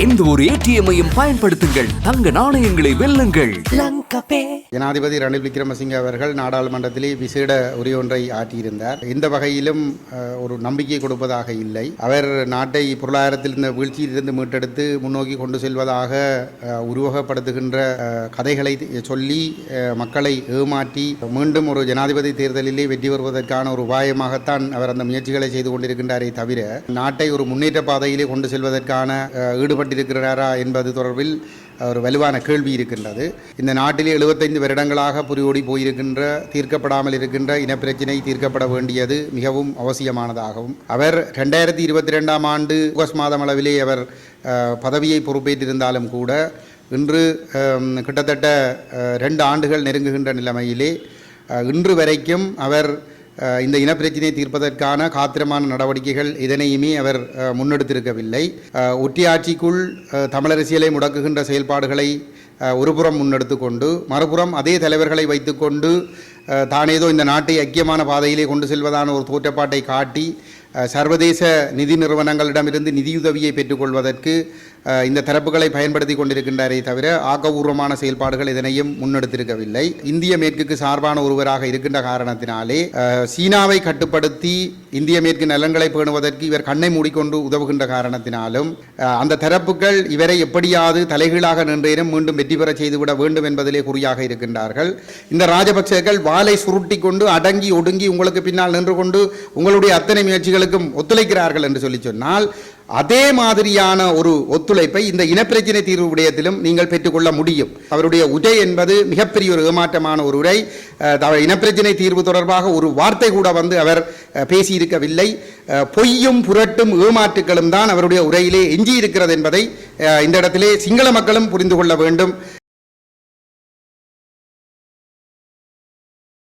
எந்த ஒரு ஏடிஎம்மையும் பயன்படுத்துங்கள். தங்க நாணயங்களை வெல்லுங்கள். ஜனாதிபதி ரணில் விக்ரமசிங்க அவர்கள் நாடாளுமன்றத்திலே விசேட உரையொன்றை ஆற்றியிருந்தார். எந்த வகையிலும் ஒரு நம்பிக்கை கொடுப்பதாக இல்லை. அவர் நாட்டை பொருளாதாரத்தில் இருந்த வீழ்ச்சியிலிருந்து மீட்டெடுத்து முன்னோக்கி கொண்டு செல்வதாக உருவகப்படுத்துகின்ற கதைகளை சொல்லி மக்களை ஏமாற்றி மீண்டும் ஒரு ஜனாதிபதி தேர்தலிலே வெற்றி பெறுவதற்கான ஒரு உபாயமாகத்தான் அவர் அந்த முயற்சிகளை செய்து கொண்டிருக்கின்றாரே தவிர நாட்டை ஒரு முன்னேற்ற பாதையிலே கொண்டு செல்வதற்கான அஹ், ஈடுபட்டிருக்கிறாரா என்பது தொடர்பில் ஒரு வலுவான கேள்வி இருக்கின்றது. இந்த நாட்டிலே எழுபத்தைந்து வருடங்களாக புரியோடி போயிருக்கின்ற தீர்க்கப்படாமல் இருக்கின்ற இனப்பிரச்சினை தீர்க்கப்பட வேண்டியது மிகவும் அவசியமானதாகவும். அவர் ரெண்டாயிரத்தி இருபத்தி ரெண்டாம் ஆண்டு ஆகஸ்ட் மாதம் அளவிலே அவர் பதவியை பொறுப்பேற்றிருந்தாலும் கூட இன்று கிட்டத்தட்ட ரெண்டு ஆண்டுகள் நெருங்குகின்ற நிலைமையிலே இன்று வரைக்கும் அவர் இந்த இனப்பிரச்சினையை தீர்ப்பதற்கான காத்திரமான நடவடிக்கைகள் இதனையுமே அவர் முன்னெடுத்திருக்கவில்லை. ஒட்டியாட்சிக்குள் ஒற்றியாட்சிக்குள் தமிழரசியலை முடக்குகின்ற செயல்பாடுகளை ஒருபுறம் முன்னெடுத்து கொண்டு மறுபுறம் அதே தலைவர்களை வைத்துக்கொண்டு தானேதோ இந்த நாட்டை ஐக்கியமான பாதையிலே கொண்டு செல்வதான ஒரு தோற்றப்பாட்டை காட்டி சர்வதேச நிதி நிறுவனங்களிடமிருந்து நிதியுதவியை பெற்றுக்கொள்வதற்கு இந்த தரப்புகளை பயன்படுத்தி கொண்டிருக்கின்றாரே தவிர ஆக்கபூர்வமான செயல்பாடுகள் இதனையும் முன்னெடுத்திருக்கவில்லை. இந்திய மேற்குக்கு சார்பான ஒருவராக இருக்கின்ற காரணத்தினாலே சீனாவை கட்டுப்படுத்தி இந்திய மேற்கு நலன்களை பேணுவதற்கு இவர் கண்ணை மூடிக்கொண்டு உதவுகின்ற காரணத்தினாலும் அந்த தரப்புகள் இவரை எப்படியாவது தலைகீழாக நின்றேனும் மீண்டும் வெற்றி பெற செய்துவிட வேண்டும் என்பதிலே குறியாக இருக்கின்றார்கள். இந்த ராஜபக்சேக்கள் வாளை சுருட்டி கொண்டு அடங்கி ஒடுங்கி உங்களுக்கு பின்னால் நின்று கொண்டு உங்களுடைய அத்தனை முயற்சிகளுக்கும் ஒத்துழைக்கிறார்கள் என்று சொல்லி சொன்னால் அதே மாதிரியான ஒரு ஒத்துழைப்பை இந்த இனப்பிரச்சினை தீர்வு விடயத்திலும் நீங்கள் பெற்றுக்கொள்ள முடியும். அவருடைய உரை என்பது மிகப்பெரிய ஒரு ஏமாற்றமான ஒரு உரை. இனப்பிரச்சினை தீர்வு தொடர்பாக ஒரு வார்த்தை கூட வந்து அவர் பேசியிருக்கவில்லை. பொய்யும் புரட்டும் ஏமாற்றுகளும் தான் அவருடைய உரையிலே எஞ்சி இருக்கிறது என்பதை இந்த இடத்திலே சிங்கள மக்களும் புரிந்து கொள்ள வேண்டும்.